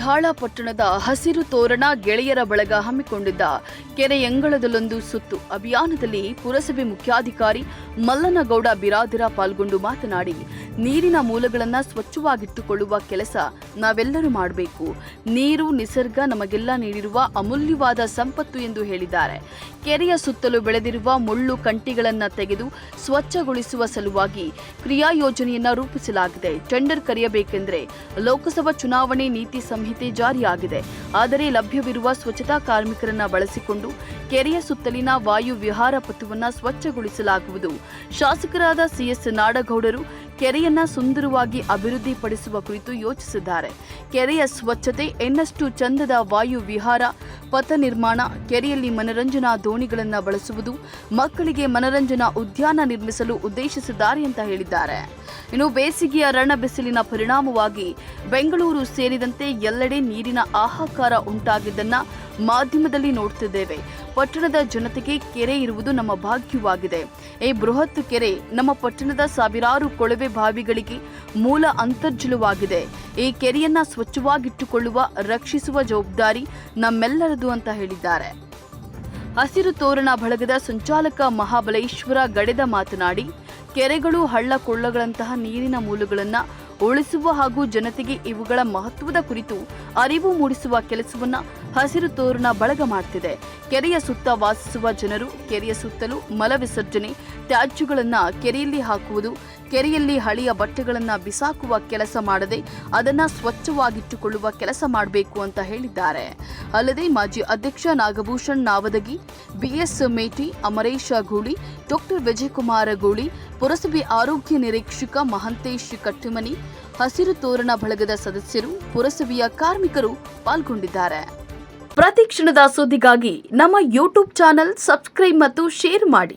ಬಂಡಿಹಾಳ ಪಟ್ಟಣದ ಹಸಿರು ತೋರಣ ಗೆಳೆಯರ ಬಳಗ ಹಮ್ಮಿಕೊಂಡಿದ್ದ ಕೆರೆಯಂಗಳದಲ್ಲೊಂದು ಸುತ್ತು. ಅಭಿಯಾನದಲ್ಲಿ ಪುರಸಭೆ ಮುಖ್ಯಾಧಿಕಾರಿ ಮಲ್ಲನಗೌಡ ಬಿರಾದಿರ ಪಾಲ್ಗೊಂಡು ಮಾತನಾಡಿ, ನೀರಿನ ಮೂಲಗಳನ್ನು ಸ್ವಚ್ಛವಾಗಿಟ್ಟುಕೊಳ್ಳುವ ಕೆಲಸ ನಾವೆಲ್ಲರೂ ಮಾಡಬೇಕು. ನೀರು, ನಿಸರ್ಗ ನಮಗೆಲ್ಲ ನೀಡಿರುವ ಅಮೂಲ್ಯವಾದ ಸಂಪತ್ತು ಎಂದು ಹೇಳಿದ್ದಾರೆ. ಕೆರೆಯ ಸುತ್ತಲೂ ಬೆಳೆದಿರುವ ಮುಳ್ಳು ಕಂಟಿಗಳನ್ನು ತೆಗೆದು ಸ್ವಚ್ಛಗೊಳಿಸುವ ಸಲುವಾಗಿ ಕ್ರಿಯಾ ಯೋಜನೆಯನ್ನ ರೂಪಿಸಲಾಗಿದೆ. ಟೆಂಡರ್ ಕರೆಯಬೇಕೆಂದರೆ ಲೋಕಸಭಾ ಚುನಾವಣೆ ನೀತಿ ಸಂಹಿತೆ ಜಾರಿಯಾಗಿದೆ. ಆದರೆ ಲಭ್ಯವಿರುವ ಸ್ವಚ್ಛತಾ ಕಾರ್ಮಿಕರನ್ನ ಬಳಸಿಕೊಂಡು ಕೆರೆಯ ಸುತ್ತಲಿನ ವಾಯು ವಿಹಾರ ಪಥವನ್ನು ಸ್ವಚ್ಛಗೊಳಿಸಲಾಗುವುದು. ಶಾಸಕರಾದ ಸಿಎಸ್ ನಾಡಗೌಡರು ಕೆರೆಯನ್ನ ಸುಂದರವಾಗಿ ಅಭಿವೃದ್ಧಿಪಡಿಸುವ ಕುರಿತು ಯೋಚಿಸಿದ್ದಾರೆ. ಕೆರೆಯ ಸ್ವಚ್ಛತೆ ಎನ್ನಷ್ಟು ಚಂದದ ವಾಯು ವಿಹಾರ ಪಥ ನಿರ್ಮಾಣ, ಕೆರೆಯಲ್ಲಿ ಮನರಂಜನಾ ದೋಣಿಗಳನ್ನು ಬಳಸುವುದು, ಮಕ್ಕಳಿಗೆ ಮನರಂಜನಾ ಉದ್ಯಾನ ನಿರ್ಮಿಸಲು ಉದ್ದೇಶಿಸಿದ್ದಾರೆ ಅಂತ ಹೇಳಿದ್ದಾರೆ. ಇನ್ನು ಬೇಸಿಗೆಯ ರಣ ಬಿಸಿಲಿನ ಪರಿಣಾಮವಾಗಿ ಬೆಂಗಳೂರು ಸೇರಿದಂತೆ ಎಲ್ಲೆಡೆ ನೀರಿನ ಆಹಾಕಾರ ಉಂಟಾಗಿದ್ದನ್ನ ಮಾಧ್ಯಮದಲ್ಲಿ ನೋಡ್ತಿದ್ದೇವೆ. ಪಟ್ಟಣದ ಜನತೆಗೆ ಕೆರೆ ಇರುವುದು ನಮ್ಮ ಭಾಗ್ಯವಾಗಿದೆ. ಈ ಬೃಹತ್ ಕೆರೆ ನಮ್ಮ ಪಟ್ಟಣದ ಸಾವಿರಾರು ಕೊಳವೆ ಬಾವಿಗಳಿಗೆ ಮೂಲ ಅಂತರ್ಜಲವಾಗಿದೆ. ಈ ಕೆರೆಯನ್ನ ಸ್ವಚ್ಛವಾಗಿಟ್ಟುಕೊಳ್ಳುವ, ರಕ್ಷಿಸುವ ಜವಾಬ್ದಾರಿ ನಮ್ಮೆಲ್ಲರದು ಅಂತ ಹೇಳಿದ್ದಾರೆ. ಹಸಿರು ತೋರಣ ಬಳಗದ ಸಂಚಾಲಕ ಮಹಾಬಲೇಶ್ವರ ಗಡೆದ ಮಾತನಾಡಿ, ಕೆರೆಗಳು ಹಳ್ಳ ಕೊಳ್ಳಗಳಂತಹ ನೀರಿನ ಮೂಲಗಳನ್ನು ಉಳಿಸುವ ಹಾಗೂ ಜನತೆಗೆ ಇವುಗಳ ಮಹತ್ವದ ಕುರಿತು ಅರಿವು ಮೂಡಿಸುವ ಕೆಲಸವನ್ನ ಹಸಿರು ತೋರಣ ಬಳಗ ಮಾಡ್ತಿದೆ. ಕೆರೆಯ ಸುತ್ತ ವಾಸಿಸುವ ಜನರು, ಕೆರೆಯ ಸುತ್ತಲೂ ಮಲ ವಿಸರ್ಜನೆ ತ್ಯಾಜ್ಯಗಳನ್ನ ಕೆರೆಯಲ್ಲಿ ಹಾಕುವುದು ಕೆರೆಯಲ್ಲಿ ಹಳೆಯ ಬಟ್ಟೆಗಳನ್ನು ಬಿಸಾಕುವ ಕೆಲಸ ಮಾಡದೆ ಅದನ್ನು ಸ್ವಚ್ಛವಾಗಿಟ್ಟುಕೊಳ್ಳುವ ಕೆಲಸ ಮಾಡಬೇಕು ಅಂತ ಹೇಳಿದ್ದಾರೆ. ಅಲ್ಲದೆ ಮಾಜಿ ಅಧ್ಯಕ್ಷ ನಾಗಭೂಷಣ್ ನಾವದಗಿ, ಬಿಎಸ್ ಮೇಟಿ, ಅಮರೇಶ ಗೂಳಿ ಡಾಕ್ಟರ್ ವಿಜಯಕುಮಾರ ಗೂಳಿ ಪುರಸಭೆ ಆರೋಗ್ಯ ನಿರೀಕ್ಷಕ ಮಹಂತೇಶ್ ಕಟ್ಟಿಮನಿ, ಹಸಿರು ತೋರಣ ಬಳಗದ ಸದಸ್ಯರು, ಪುರಸಭೆಯ ಕಾರ್ಮಿಕರು ಪಾಲ್ಗೊಂಡಿದ್ದಾರೆ. ಪ್ರತಿ ಕ್ಷಣದ ಸುದ್ದಿಗಾಗಿ ನಮ್ಮ ಯೂಟ್ಯೂಬ್ ಚಾನೆಲ್ ಸಬ್ಸ್ಕ್ರೈಬ್ ಮತ್ತು ಶೇರ್ ಮಾಡಿ.